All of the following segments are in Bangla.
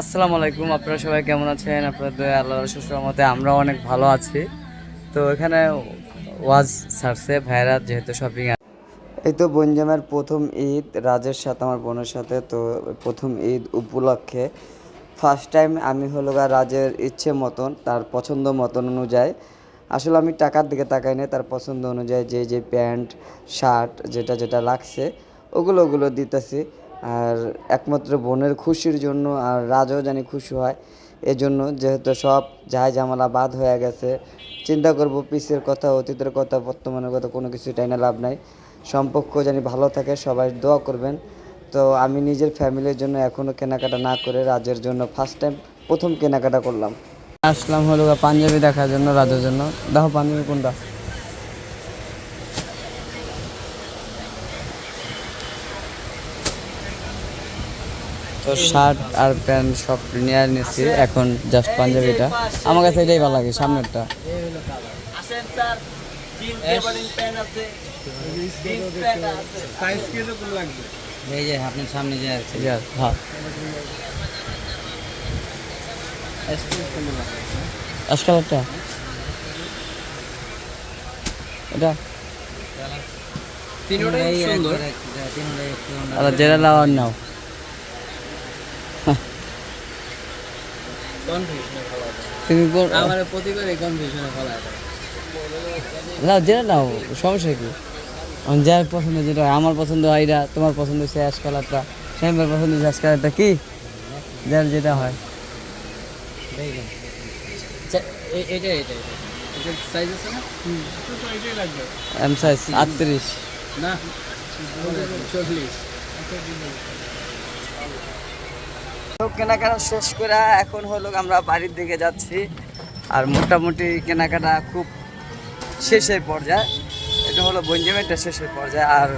আসসালামু আলাইকুম, আপনারা সবাই কেমন আছেন? আপনাদের আল্লাহ সুসমতে আমরা অনেক ভালো আছি। তো এখানে ওয়াজ ছাড়ছে, ভাইরা যেহেতু শপিং এই তো বনজামের প্রথম ঈদ, রাজের সাথে, আমার বোনের সাথে, তো প্রথম ঈদ উপলক্ষে। ফার্স্ট টাইম আমি হলো রাজের ইচ্ছে মতন, তার পছন্দ মতন অনুযায়ী। আসলে আমি টাকার দিকে তাকাই না তার পছন্দ অনুযায়ী যে যে প্যান্ট, শার্ট, যেটা যেটা লাগছে, ওগুলো ওগুলো দিতেছি। আর একমাত্র বোনের খুশির জন্য আর রাজও জানি খুশি হয়। এজন্য যেহেতু সব যাই ঝামেলা বাদ হয়ে গেছে, চিন্তা করব পিসের কথা, অতীতের কথা, বর্তমানের কথা কোনো কিছু টাইনা লাভ নাই। সম্পর্ক জানি ভালো থাকে, সবাই দোয়া করবেন। তো আমি নিজের ফ্যামিলির জন্য এখনও কেনাকাটা না করে রাজের জন্য ফার্স্ট টাইম প্রথম কেনাকাটা করলাম। আসলাম হলো পাঞ্জাবি দেখার জন্য, রাজের জন্য। দেখো পাঞ্জাবি কোনটা? তো শার্ট আর প্যান্ট সব নিয়ে নিচ্ছি এখন জাস্ট পাঞ্জাবিটা। আমার কাছে এটাই ভালো লাগে সামনেরটা। এই যে আপনার সামনে যে আছে। হ্যাঁ। অ্যাশ কালারটা এটা? তিনটাই সুন্দর। অন্য- আচ্ছা যেটা লাওয়ার নাও। কনফিউশনে ফলা তুমি কোন আমার প্রতিবারে কনফিউশনে ফলা নাও যেটা নাও সমস্যা কি? যার পছন্দ যেটা হয় আমার পছন্দ হয় এটা তোমার পছন্দ হচ্ছে অ্যাশ কালারটা শ্যামের পছন্দ হচ্ছে অ্যাশ কালারটা কি? যার যেটা হয়। এটা এটা সাইজ আছে না? এম সাইজ আটত্রিশ। না। চল্লিশ। তো কেনাকাটা শেষ করে এখন হলো আমরা বাড়ির দিকে যাচ্ছি। আর মোটামুটি কেনাকাটা খুব শেষের পর্যায়ে। এটা হলো বঞ্জামেরটা শেষের পর্যায়ে। আর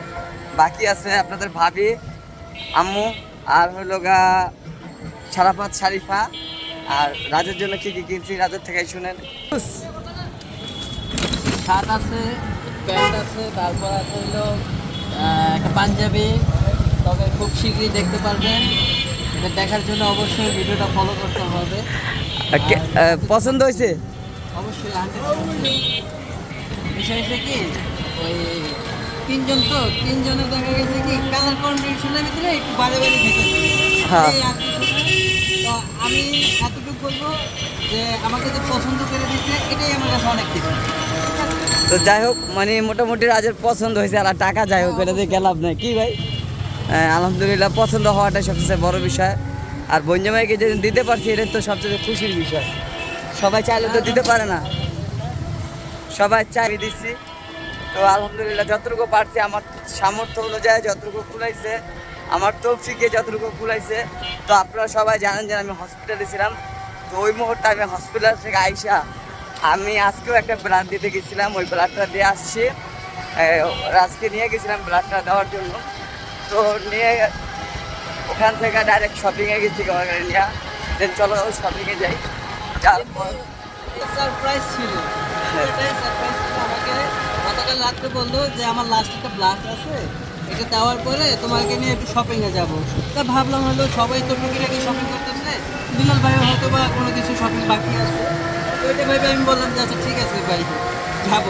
বাকি আছে আপনাদের ভাবি, আম্মু, আর হলো গা সারাপাত শারিফা। আর রাজের জন্য কি কি কিনছি রাজের থেকে শুনেন। শার্ট আছে, প্যান্ট আছে, তারপর আছে হলো একটা পাঞ্জাবি। তবে খুব শীঘ্রই দেখতে পারবেন। এটা দেখার জন্য অবশ্যই ভিডিওটা ফলো করতে হবে। পছন্দ হয়েছে? অবশ্যই বিষয় হচ্ছে কি ওই তিনজন তো তিনজনে দেখা গেছে কি কালার কন্ডিশনের ভিতরে একটু বাড়ে বাড়ে থেকে। তো আমি এতটুকু বলব যে আমাকে যে পছন্দ করে দিচ্ছে এটাই আমার কাছে অনেক কিছু তো যাই হোক মানে মোটামুটি রাজের পছন্দ হয়েছে আর টাকা যাই হোক এটা দিয়ে গেলাম না। কি ভাই? আলহামদুলিল্লাহ পছন্দ হওয়াটাই সবচেয়ে বড় বিষয়। আর বঞ্জমাইকে যেদিন দিতে পারছি এটা তো সবচেয়ে খুশির বিষয়। সবাই চাইলে তো দিতে পারে না। সবাই চাই দিচ্ছি। তো আলহামদুলিল্লাহ যতটুকু পারছি আমার সামর্থ্য অনুযায়ী যতটুকু খুলাইছে আমার তৌফিকে যতটুকু খুলাইছে তো আপনারা সবাই জানেন যে আমি হসপিটালে ছিলাম। তো ওই মুহূর্তে আমি হসপিটাল থেকে আইসা আমি আজকেও একটা ব্লাড দিতে গেছিলাম। ওই ব্লাডটা দিয়ে আসছি। আহ, রাজকে নিয়ে গেছিলাম ব্লাডটা দেওয়ার জন্য। তো নিয়ে ওখান থেকে ডাইরেক্ট শপিংয়ে গেছি গাড়ি নিয়ে দেন চলো শপিংয়ে যাই। তারপর সারপ্রাইজ ছিল। হ্যাঁ। এটাই সারপ্রাইজ ছিল আমাকে। গতকাল রাত্রে বলল যে আমার লাস্ট একটা ব্লাড আছে। এটা দেওয়ার পরে তোমাকে নিয়ে একটু শপিংয়ে যাব। তা ভাবলাম হলো সবাই তো টুকিটাকি শপিং করতেছে। বিলাল ভাই হয়তো বা কোনো কিছু শপিং বাকি আছে। তো এটা ভাই আমি বললাম যে আচ্ছা ঠিক আছে ভাই যাব।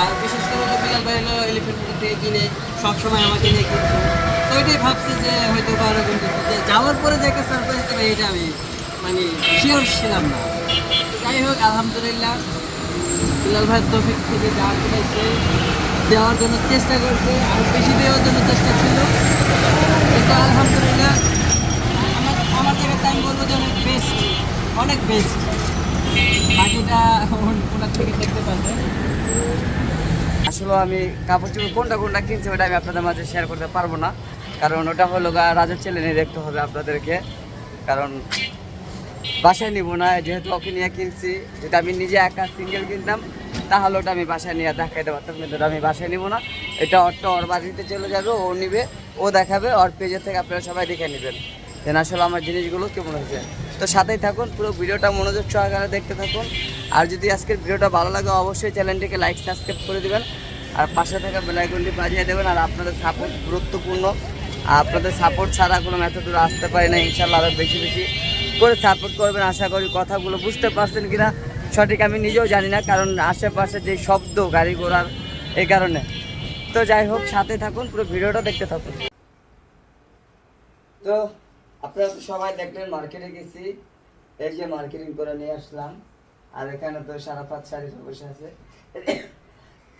আর বিশেষ করে হলো বিলাল ভাই হলো এলিফেন্ট কিনে সবসময় আমাকে নিয়ে কিনতো তো ওইটাই ভাবছি যে হয়তো বা ওরকম যে যাওয়ার পরে যে একটা সারপ্রাইজ দেবে এটা আমি মানে শিওর ছিলাম না। যাই হোক, আলহামদুলিল্লাহ। বিলাল ভাই তৌফিক থেকে যা পেয়েছে দেওয়ার জন্য চেষ্টা করছে, আর বেশি দেওয়ার জন্য চেষ্টা ছিল। কিন্তু আলহামদুলিল্লাহ, আমার আমার জায়গায় আমি বলব যে অনেক বেস্ট অনেক বেস্ট বাকিটা ওন- ওনার থেকে দেখতে পাবেন আসলে আমি কাপড় চোপড় কোনটা কোনটা কিনছি ওটা আমি আপনাদের মাঝে শেয়ার করতে পারব না। কারণ ওটা হলো গা রাজার ছেলে নিয়ে দেখতে হবে আপনাদেরকে। কারণ বাসায় নিব না, যেহেতু ওকে নিয়ে কিনছি, যেটা আমি নিজে একা সিঙ্গেল কিনতাম, তাহলে ওটা আমি বাসায় নিয়ে দেখাইতে পারতাম কিন্তু ওটা আমি বাসায় নিব না। এটা ওরটা ওর বাড়িতে চলে যাবে, ও নিবে, ও দেখাবে, ওর পেজের থেকে আপনারা সবাই দেখে নেবেন। দেন আসলে আমার জিনিসগুলো কেমন হয়েছে? তো সাথেই থাকুন, পুরো ভিডিওটা মনোযোগ সহকারে দেখতে থাকুন। আর যদি আজকের ভিডিওটা ভালো লাগে, অবশ্যই চ্যানেলটিকে লাইক সাবস্ক্রাইব করে দেবেন। আর পাশে থাকা বেলাইকনটি বাজিয়ে দেবেন, আর আপনাদের সাপোর্ট গুরুত্বপূর্ণ। আপনাদের সাপোর্ট ছাড়া কোনো এত দূর আসতে পারি না ইনশাল্লাহ আরও বেশি বেশি করে সাপোর্ট করবেন। আশা করি কথাগুলো বুঝতে পারছেন কিনা, সঠিক আমি নিজেও জানি না, কারণ আশেপাশে যে শব্দ গাড়ি ঘোড়ার এই কারণে। তো যাই হোক, সাথে থাকুন, পুরো ভিডিওটা দেখতে থাকুন। তো আপনারা সবাই দেখলেন মার্কেটে গেছি। এই যে মার্কেটিং করে নিয়ে আসলাম। আর এখানে তো সারা পাঁচ শাড়ি বসে আছে।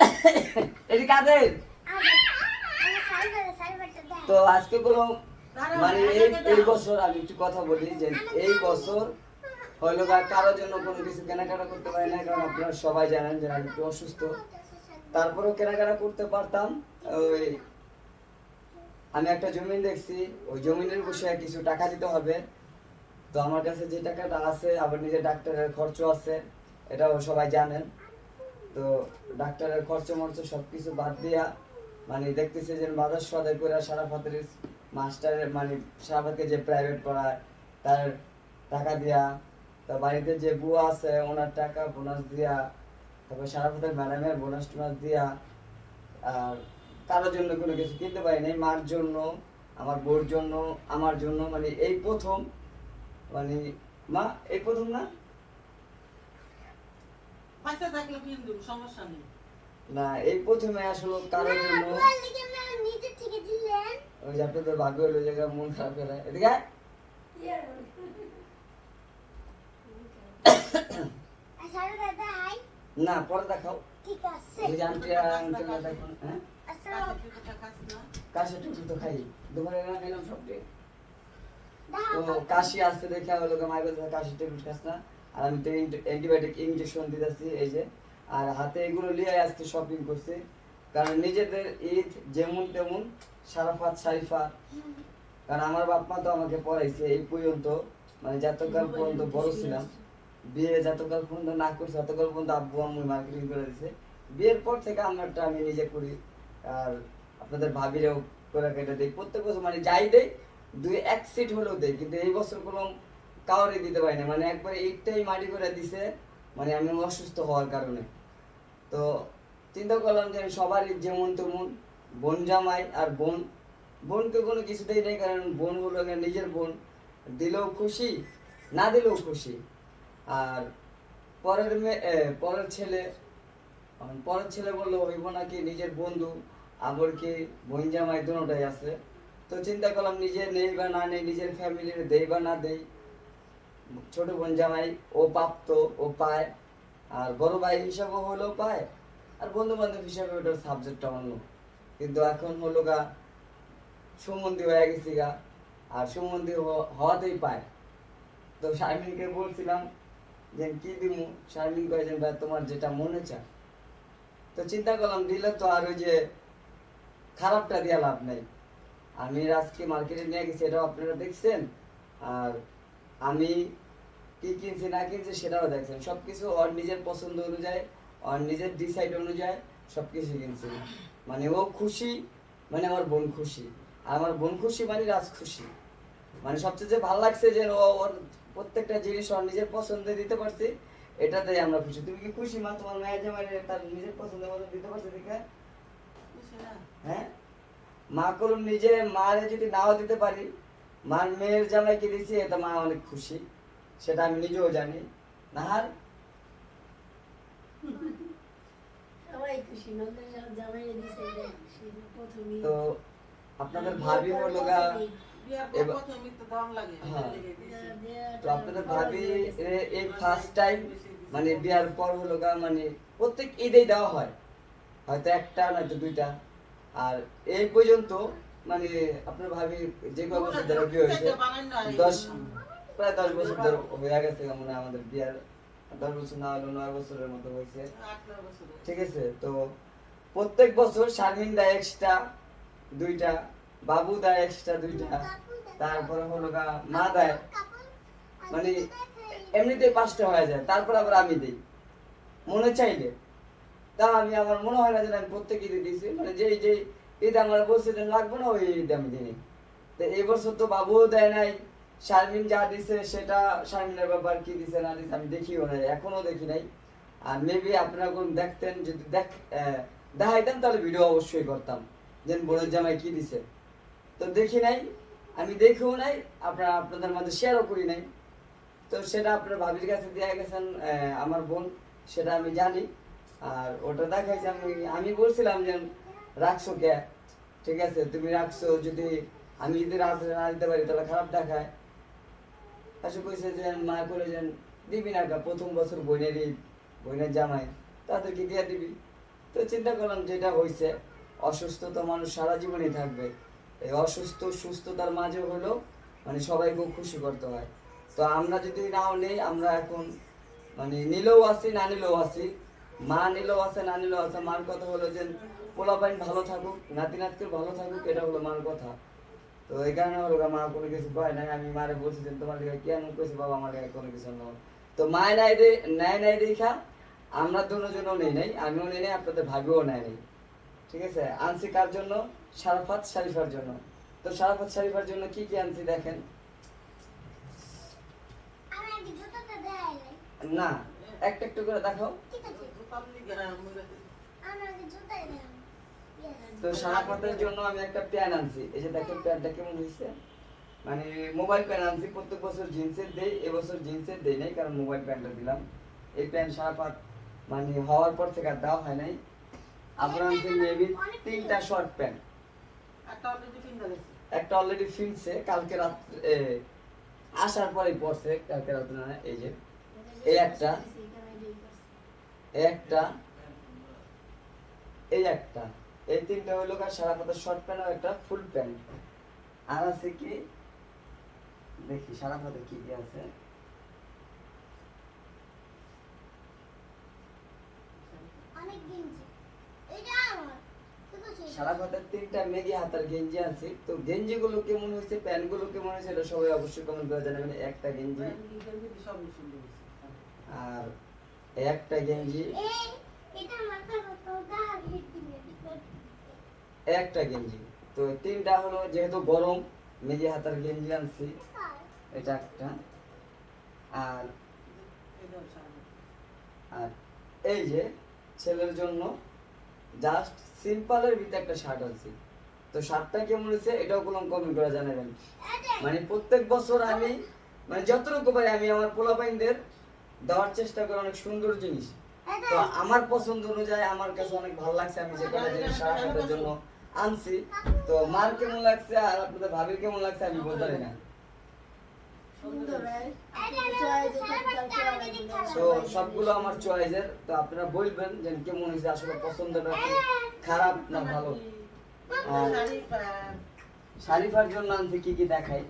এটি কাদের তো আজকে কোনো মানে এই এই বছর আমি একটু কথা বলি যে এই বছর গা কারোর জন্য কোনো কিছু কেনাকাটা করতে পারি না কারণ আপনারা সবাই জানেন যে আমি একটু অসুস্থ। তারপরেও কেনাকাটা করতে পারতাম। ওই আমি একটা জমিন দেখছি, ওই জমিনের বসে কিছু টাকা দিতে হবে। তো আমার কাছে যে টাকাটা আছে, আবার নিজের ডাক্তারের খরচ আছে, এটাও সবাই জানেন। তো ডাক্তারের খরচ মরচ সব কিছু বাদ দিয়া মানে দেখতেছি যে বাজার সদাই করে সারা ফাতের মাস্টারের মানে সারাফাতকে যে প্রাইভেট পড়ায়, তার টাকা দিয়া, তো বাড়িতে যে বুয়া আছে, ওনার টাকা বোনাস দিয়া, তারপর সারাফাতের ম্যাডামের বোনাস টোনাস দিয়া, আর কারোর জন্য কোনো কিছু কিনতে পারি নাই, মার জন্য, আমার বোর জন্য, আমার জন্য মানে এই প্রথম মানে মা, এই প্রথম না? পয়সা থাকলে সমস্যা নেই। না এই প্রথমে আসলে কারোর জন্য। ওই যে আপনাদের ভাগ্য হলো জায়গা মন খারাপ করে। এদিকে না পরে দেখাও। ওই যে আন্টি আর না দেখুন হ্যাঁ? কাশি টুকু তো খাই। দুপুরে না খেলাম সবটি তো কাশি আসতে দেখে হলো মায়ের কাশি ট্যাবলেট খাস না। আর আমি তো অ্যান্টিবায়োটিক ইঞ্জেকশন দিতেছি এই যে। আর হাতে এগুলো নিয়ে আজকে শপিং করছি। কারণ নিজেদের ঈদ যেমন তেমন, সারাফাত শারিফা কারণ আমার বাপ মা তো আমাকে পড়াইছে এই পর্যন্ত মানে যতকাল পর্যন্ত বড় ছিলাম, বিয়ে যতকাল পর্যন্ত না করছে, ততকাল পর্যন্ত আব্বু, আম্মু মার্কেটিং করে দিছে। বিয়ের পর থেকে আমারটা আমি নিজে করি, আর আপনাদের ভাবিরেও করে কেটে দিই। প্রত্যেক বছর মানে যাই দেই, দুই এক সিট হলেও দেয় কিন্তু এই বছর কোনো কাউরে দিতে পারি না। মানে একবার এইটাই মাটি করে দিছে মানে আমি অসুস্থ হওয়ার কারণে। তো চিন্তা করলাম যে আমি সবারই যেমন তেমন, বোন জামাই আর বোন। বোনকে কোনো কিছুতেই নেই, কারণ বোন নিজের বোন। দিলেও খুশি, না দিলেও খুশি। আর পরের মেয়ে পরের ছেলে পরের ছেলে বলল হইব নাকি নিজের বন্ধু, আবার কি বোন জামাই দুটাই আছে? তো চিন্তা করলাম, নিজে নেই বা না নেই, নিজের ফ্যামিলির দেই বা না দেই। ছোট বোন জামাই, ও প্রাপ্ত ও পায়। আর বড় ভাই হিসাবে হলেও পায়। আর বন্ধু বান্ধব হিসাবে ওটার সাবজেক্টটা অন্য। কিন্তু এখন হলো গা, সুমন্দি হয়ে গেছি গা। আর সুমন্দি হওয়াতেই পায়। তো শারমিনকে বলছিলাম যে, কি দিমু? শারমিন কয়ে যে, ভাই, তোমার যেটা মনে চায়। তো চিন্তা করলাম, দিলে তো আর ওই যে খারাপটা দিয়ে লাভ নাই। আমি আজকে মার্কেটে নিয়ে গেছি, এটাও আপনারা দেখছেন। আর আমি কি কিনছি না কিনছি সেটাও দেখছেন। সব কিছু ওর নিজের পছন্দ অনুযায়ী ওর নিজের ডিসাইড অনুযায়ী সব কিছু কিনছি। মানে ও খুশি মানে আমার বোন খুশি। আর আমার বোন খুশি মানে রাজ খুশি। মানে সবচেয়ে যে ভালো লাগছে যে ও ওর প্রত্যেকটা জিনিস ওর নিজের পছন্দে দিতে পারছি এটাতেই আমরা খুশি। তুমি কি খুশি মা? তোমার মেয়ে যে মানে তার নিজের পছন্দের মতো দিতে পারছে দেখে? হ্যাঁ? মা করুন নিজে মারে যদি নাও দিতে পারি মার মেয়ের জামাইকে দিয়েছি এটা মা অনেক খুশি। সেটা আমি নিজেও জানি। নাহার? সবাই খুশি নন্দের জামাই দিছে খুশি প্রথমেই। তো আপনাদের ভাবি হলো এবার- হ্যাঁ। তো আপনাদের ভাবি এই ফার্স্ট টাইম মানে বিয়ার পর হলো গা মানে প্রত্যেক ঈদেই দেওয়া হয়। হয়তো একটা নয়তো দুইটা। আর এই পর্যন্ত মানে আপনার ভাবি যে কয় বছর ধরে বিয়ে হয়েছে দশ প্রায় দশ বছর ধরে হয়ে গেছে মানে আমাদের বিয়ার। দশ বছর না হলো নয় বছরের মতো হয়েছে। ঠিক আছে তো প্রত্যেক বছর শারমিন এক্সট্রা দুইটা বাবু দেয় এক্সট্রা দুইটা তারপরে হলো গা মা দেয় মানে এমনিতেই পাঁচটা হয়ে যায় তারপর আবার আমি দিই। মনে চাইলে। তা আমি আমার মনে হয় না যে আমি প্রত্যেক দিয়েছি মানে যেই যেই ঈদ আমার বলছে যে লাগবে না, ওই ঈদ আমি তো এবছর তো বাবুও দেয় নাই, শারমিন যা দিছে সেটা শারমিনের ব্যাপার কি দিছে, না দিছে আমি দেখিও নাই, এখনও দেখি নাই। আর মেবি আপনারা কোন দেখতেন, যদি দেখ দেখাইতেন তাহলে ভিডিও অবশ্যই করতাম যে বোনের জামাই কি দিছে। তো দেখি নাই, আমি দেখেও নাই, আপনারা আপনাদের মাঝে শেয়ারও করি নাই। তো সেটা আপনার ভাবির কাছে দিয়ে গেছেন আমার বোন, সেটা আমি জানি। আর ওটা দেখাইছে আমি আমি বলছিলাম যে রাখছো কে? ঠিক আছে তুমি রাখছো যদি আমি যদি রাখতে না দিতে পারি তাহলে খারাপ দেখায়। আসলে কইছে যে মা করে যে দিবি না গা, প্রথম বছর বোনের ঈদ বোনের জামাই তাদেরকে দিয়ে দিবি। তো চিন্তা করলাম যেটা হয়েছে অসুস্থ তো মানুষ সারা জীবনই থাকবে। এই অসুস্থ সুস্থতার মাঝে হলো মানে সবাইকেও খুশি করতে হয়। তো আমরা যদি নাও নেই আমরা এখন মানে নিলেও আছি না নিলেও আছি। মা নিলেও আছে না নিলেও আছে মার কথা হলো যে পোলাপাইন ভালো থাকুক নাতি নাতকে ভালো থাকুক এটা হলো মার কথা। তো এই কারণে হলো মা কোনো কিছু কয় নাই আমি মারে বলছি যে তোমার লিগে কেন কইছি বাবা আমার লিগে কোনো কিছু নয় তো মায় নাই দে নেয় নাই দেখা আমরা দুজনও নেই নাই আমিও নেই নাই আপনাদের ভাবিও নেয় নাই। ঠিক আছে? আনছি কার জন্য? সারাফাত শারিফার জন্য। তো সারাফাত শারিফার জন্য কি কি আনছি দেখেন? আমি আগে জুতোটা দেয় না একটা একটু করে দেখাও। তো সারাফাতের জন্য আমি একটা প্যান আনছি। এই যে দেখেন প্যান্টটা কেমন হয়েছে? মানে মোবাইল প্যান আনছি প্রত্যেক বছর জিন্সের দেই এবছর জিন্সের দেই নাই কারণ মোবাইল প্যান্টটা দিলাম। এই প্যান্ট সারাফাত মানে হওয়ার পর থেকে আর দেওয়া হয় নাই। আবার আনছি মেবি তিনটা শর্ট প্যান্ট একটা অলরেডি ফিলছে কালকে রাত্রে আসার পরে পড়ছে কালকে রাত্রে না এই যে এই একটা এই একটা এই একটা। এই তিনটা হইল কার সারা পাতা শর্ট প্যান্ট আর একটা ফুল প্যান্ট আর আছে কি? দেখি সারা পাতা কি কি আছে? সারা পাতার তিনটা মেগি হাতার গেঞ্জি আছে। তো গেঞ্জি গুলো কেমন হয়েছে প্যান্টগুলো কেমন হয়েছে এটা সবাই অবশ্যই কমেন্ট করে জানাবেন। একটা গেঞ্জি। আর একটা গেঞ্জি। এটা মাথা কত এই একটা গেঞ্জি। তো তিনটা হলো যেহেতু গরম মেগি হাতার গেঞ্জি আনছি। এটা একটা। আর আর এই যে ছেলের জন্য জাস্ট সিম্পলের ভিতরে একটা শার্ট আছে তো শার্টটা কেমন হয়েছে এটাও কোনো কমেন্ট করে জানাবেন। মানে প্রত্যেক বছর আমি মানে যতটুকু পারি আমি আমার পোলাপাইনদের দেওয়ার চেষ্টা করি অনেক সুন্দর জিনিস। তো আমার পছন্দ অনুযায়ী আমার কাছে অনেক ভালো লাগছে আমি যে কটা জিনিস সাতের জন্য আনছি। তো মার কেমন লাগছে আর আপনাদের ভাবির কেমন লাগছে আমি বলতে পারি না। তো সবগুলো আমার চয়েসের তো আপনারা বলবেন যে কেমন হয়েছে আসলে পছন্দটা খারাপ না ভালো? শারিফার জন্য আনছি কি কি দেখাই?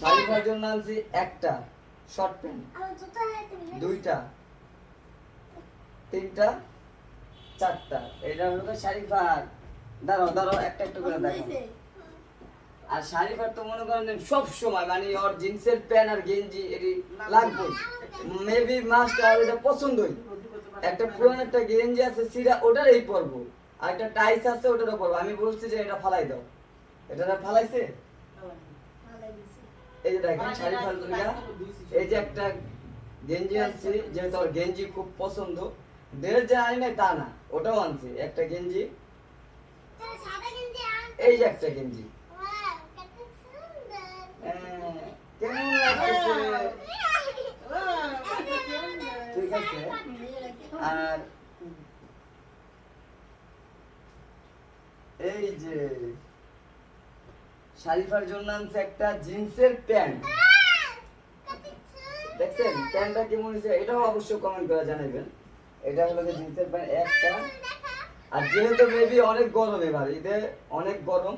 শারিফার জন্য আনছি একটা শর্ট প্যান্ট দুইটা তিনটা চারটা। এটা হলো শারিফার দাঁড়াও দাঁড়াও একটা একটা করে দেখো আর শারিফার তো মনে করেন সব সময় মানে ওর জিন্সের প্যান্ট আর গেঞ্জি এটি লাগবে। মেবি মাস্টার আর এটা পছন্দই। একটা পুরান একটা গেঞ্জি আছে সিরা ওটারই পরবো। আর একটা টাইস আছে ওটারও পরবো। আমি বলছি যে এটা ফালাই দাও। এটা ফালাইছে? এই যে দেখেন শাড়ি ফালতুরিয়া এই যে একটা গেঞ্জি আনছি যেহেতু ওর গেঞ্জি খুব পছন্দ ড্রেস যে আনি নাই তা না ওটাও আনছি একটা গেঞ্জি। এই যে একটা গেঞ্জি। হ্যাঁ, কেমন লাগতেছে ঠিক আছে। আর এই যে শারিফার জন্য আনছে একটা জিন্সের প্যান্ট। দেখছেন প্যান্টটা কেমন হয়েছে? এটাও অবশ্যই কমেন্ট করে জানাবেন। এটা হলো যে জিন্সের প্যান্ট একটা। আর যেহেতু মেবি অনেক গরম এবার, ঈদে অনেক গরম,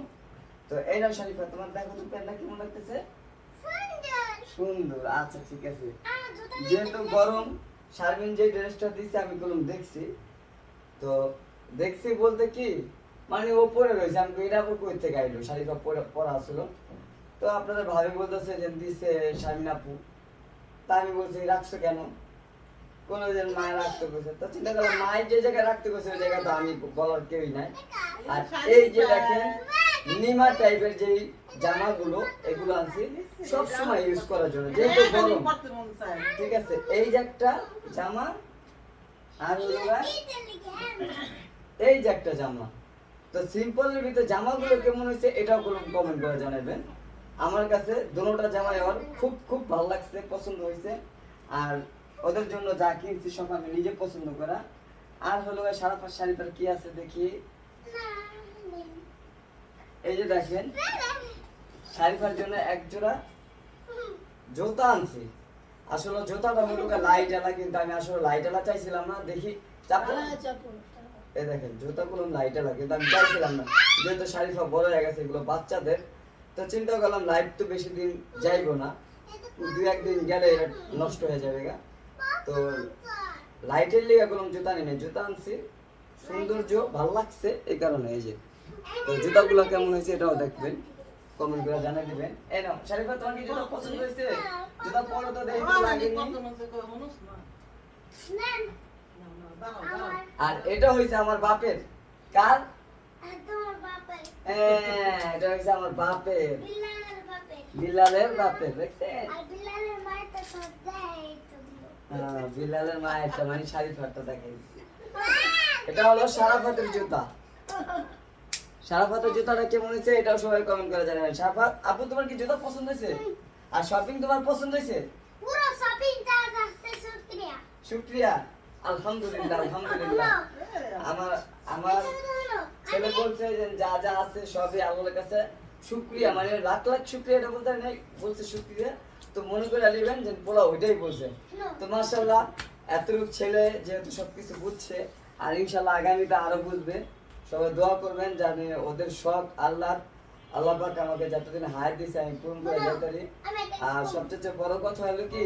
তো এই নাও শারিফা তোমার দেখো তো প্যান্টটা কেমন লাগতেছে? সুন্দর। আচ্ছা ঠিক আছে। যেহেতু গরম, শারমিন যে ড্রেসটা দিচ্ছে আমি বললাম দেখছি। তো দেখছি বলতে কি মানে ও পরে রয়েছে, আমি এটা আবার কই থেকে আইলো? শাড়িটা পরে পরা ছিল তো আপনাদের ভাবি বলতেছে যে দিছে শারমিন আপু। তা আমি বলছি, রাখছো কেন? কোনো দিন মায়ের রাখতে গেছে তো চিন্তা করলাম মায়ের যে জায়গায় রাখতে গেছে ওই জায়গায় তো আমি বলার কেউই নাই। আর এই যে দেখেন নিমা টাইপের যে জামাগুলো এগুলো আনছি সব সময় ইউজ করার জন্য যেহেতু গরম। ঠিক আছে এই যে একটা জামা আর এই যে একটা জামা। তো সিম্পলের ভিতরে জামাগুলো কেমন হয়েছে এটাও কমেন্ট করে জানাবেন। আমার কাছে দুটোটা জামাই আমার খুব খুব ভালো লাগছে পছন্দ হয়েছে। আর ওদের জন্য যা কিনছি সব আমি নিজে পছন্দ করা। আর হলো সারা পাঁচ শাড়িটার কি আছে দেখি। এই যে দেখেন শাড়িটার জন্য এক জোড়া জুতা আনছি। আসলে জুতাটা করেন লাইট এলা কিন্তু আমি আসলে লাইট এলা চাইছিলাম না। দেখি চাপো এই দেখেন জুতাগুলো লাইট এলা কিন্তু আমি চাইছিলাম না। যেহেতু শাড়িফা বড় হয়ে গেছে এগুলো বাচ্চাদের। তো চিন্তা করলাম লাইট তো বেশি দিন যাইবো না। দু একদিন গেলে এটা নষ্ট হয়ে যাবে গা। তো লাইটের লিগে কোনো জুতা নেই জুতা আনছি সৌন্দর্য ভালো লাগছে এই কারণে এই যে। তো জুতাগুলো কেমন হয়েছে এটাও দেখবেন কমেন্ট করে জানিয়ে দিবেন। এই নাও শারিফা তোমার কি জুতা পছন্দ হয়েছে? জুতা পরো তো দেখি তো আর এটা হয়েছে আমার বাপের। কার? হ্যাঁ এটা হয়েছে আমার বাপের। বিলালের বাপের। দেখছেন? হ্যাঁ, বিলালের মা একটা মানে শাড়ি ফাটটা এটা হলো সারাফাতের জুতা। সারাফাতের জুতাটা কেমন হয়েছে এটাও সবাই কমেন্ট করে জানাবেন। সারাফাত আপু তোমার কি জুতা পছন্দ হয়েছে? আর শপিং তোমার পছন্দ হয়েছে? পুরো শপিং শুক্রিয়া শুক্রিয়া আলহামদুলিল্লাহ আলহামদুলিল্লাহ। আমার আমার ছেলে বলছে যে যা যা আছে সবই আল্লাহর কাছে। শুক্রিয়া মানে লাখ লাখ শুক্রিয়া এটা বলতে নাই বলছে শুক্রিয়া। তো মনে করে নেবেন যে বলা ওইটাই বলছে। তো মার্শাল্লাহ এতটুক ছেলে যেহেতু সবকিছু বুঝছে আর ইনশাল্লাহ আগামীতে আরও বুঝবে। সবাই দোয়া করবেন জানে ওদের শখ আল্লাহ আল্লাহ পাক আমাকে যতদিন হায়াত দিছে আমি পূরণ করে যেতে পারি আর সবচেয়ে বড় কথা হলো কি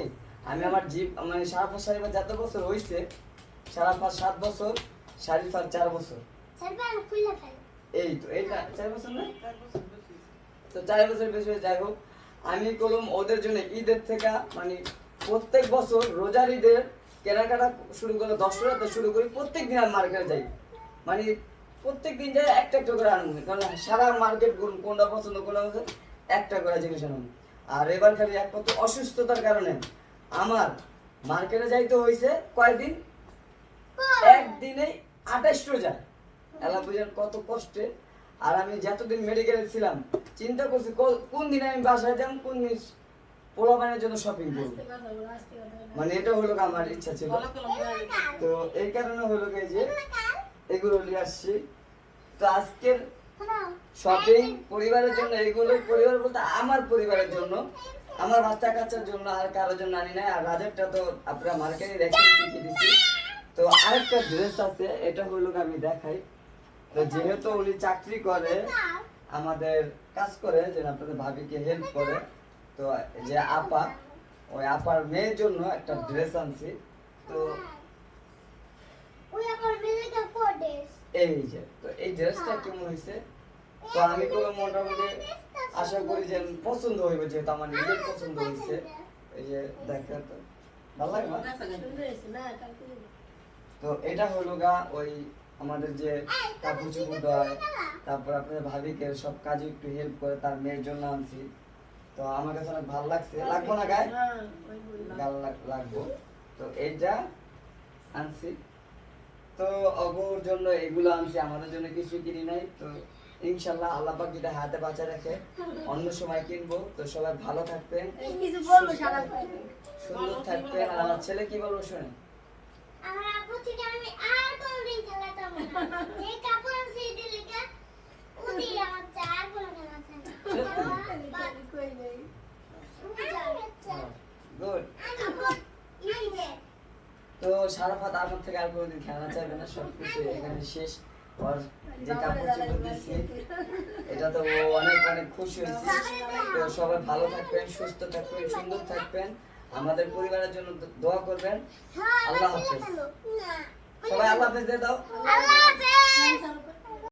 আমি আমার জীব মানে সারা পাঁচ সাড়ে যত বছর হয়েছে সারা পাঁচ সাত বছর সাড়ে পাঁচ চার বছর। এই তো এইটা চার বছর না? তো চার বছর বেশি হয়ে যাই হোক আমি করলাম ওদের জন্য ঈদের থেকে মানে প্রত্যেক বছর রোজার ঈদের কেনাকাটা শুরু করে দশটাতে শুরু করি প্রত্যেক দিন আমি মার্কেটে যাই। মানে প্রত্যেক দিন যাই একটা একটা করে আনব। কারণ সারা মার্কেট কোনটা পছন্দ কোনটা পছন্দ, একটা করে জিনিস আনব। আর এবার খালি একমাত্র অসুস্থতার কারণে আমার মার্কেটে যাইতে হয়েছে কয়দিন? একদিনে আঠাশ রোজা। এলা কত কষ্টে আর আমি যতদিন মেডিকেলে ছিলাম চিন্তা করছি কোন দিন আমি বাসায় যাম কোন দিন পোলাপানের জন্য শপিং করব। মানে এটা হলো আমার ইচ্ছা ছিল। তো এই কারণে হলো যে এগুলো নিয়ে আসছি। তো আজকের শপিং পরিবারের জন্য এগুলো পরিবার বলতে আমার পরিবারের জন্য আমার বাচ্চা কাচ্চার জন্য আর কারোর জন্য আনি নাই। আর রাজারটা তো আপনারা মার্কেটে কি দিচ্ছি তো আরেকটা ড্রেস আছে এটা হলো আমি দেখাই। তো যেহেতু উনি চাকরি করে আমাদের কাজ করে যে আপনাদের ভাবিকে হেল্প করে তো যে আপা ওই আপার মেয়ের জন্য একটা ড্রেস আনছি। তো এই যে তো এই ড্রেসটা কেমন হয়েছে? তো আমি কোনো মোটামুটি আশা করি যে পছন্দ হইবে যেহেতু আমার নিজের পছন্দ হয়েছে। এই যে দেখেন তো ভালো লাগে না? তো এটা হলো গা ওই আমাদের যে কাপড় চুপড় দেয় তারপর আপনাদের ভাবিকে সব কাজে একটু হেল্প করে তার মেয়ের জন্য আনছি। তো আমার কাছে অনেক ভালো লাগছে। লাগবো না গায়ে? গাল লাগবো। তো এইটা আনছি। তো অগোর জন্য এগুলো আনছি আমাদের জন্য কিছু কিনি নাই। তো ইনশাল্লাহ আল্লাহ পাক যদি হাতে বাঁচা রাখে অন্য সময় কিনবো। তো সবাই ভালো থাকবেন কিছু বলব সারা সুন্দর থাকবেন। আর আমার ছেলে কি বলব শোনেন? আমার আপু থেকে আমি আর না। যে কাপড় দিলিকা ওদি আমার চার কোনো তো সারাফাত আমার থেকে আর কোনোদিন খেলা চাইবে না সব কিছু এখানে শেষ। যে কাপড় চোপড় এটা তো ও অনেক অনেক খুশি হয়েছে। তো সবাই ভালো থাকবেন, সুস্থ থাকবেন, সুন্দর থাকবেন। আমাদের পরিবারের জন্য দোয়া করবেন। আল্লাহ হাফেজ। সবাই আল্লাহ হাফেজ দিয়ে দাও। আল্লাহ হাফেজ।